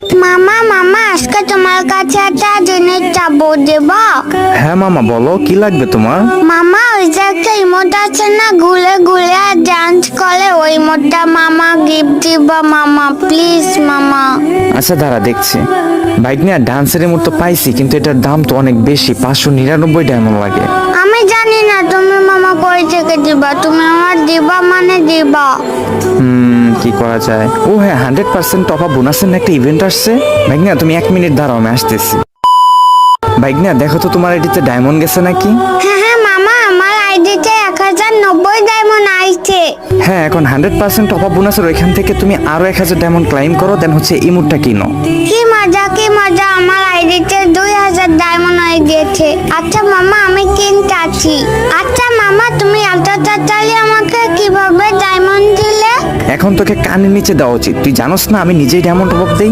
মামা মামা আজকে তোমার কাছে একটা জিনিস চাবো দেব। হ্যাঁ মামা বলো কি লাগবে তোমার? মামা ওই যে একটা ইমোট আছে না ঘুরে ঘুরে ডান্স করে ওই ইমোটটা মামা গিফট দিব মামা প্লিজ মামা। আচ্ছা দাঁড়া দেখছি। বাইক নিয়ে ডান্সের মতো পাইছি কিন্তু এটার দাম তো অনেক বেশি পাঁচশো নিরানব্বই ডায়মন্ড লাগে। আমি জানি না তুমি মামা কই থেকে দিবা? তুমি দিবা মানে দিবা। হুম কি করা যায়? ও হ্যাঁ হান্ড্রেড পার্সেন্ট টপ আপ বোনাসের একটা ইভেন্ট আসছে। বাইক না তুমি এক মিনিট দাঁড়াও আমি আসতেছি। বাইক না দেখো তো তোমার এটিতে ডায়মন্ড গেছে নাকি? হ্যাঁ হ্যাঁ মামা আমার আইডিতে এক হাজার নব্বই ডায়মন্ড আইছে। হ্যাঁ এখন হান্ড্রেড পার্সেন্ট টপ আপ বোনাসের ওইখান থেকে তুমি আরও এক হাজার ডায়মন্ড ক্লাইম করো দেন হচ্ছে ইমুটটা কিনো। কি মজা কি মজা আমার আইডিতে দুই হাজার ডায়মন্ড হয়ে গেছে আচ্ছা মামা আমি কিনতে আছি আচ্ছা মামা তুমি এত তাড়াতাড়ি এখন তোকে কানের নিচে দেওয়া উচিত। তুই জানোস না আমি নিজেই ডায়মন্ড বক দেই।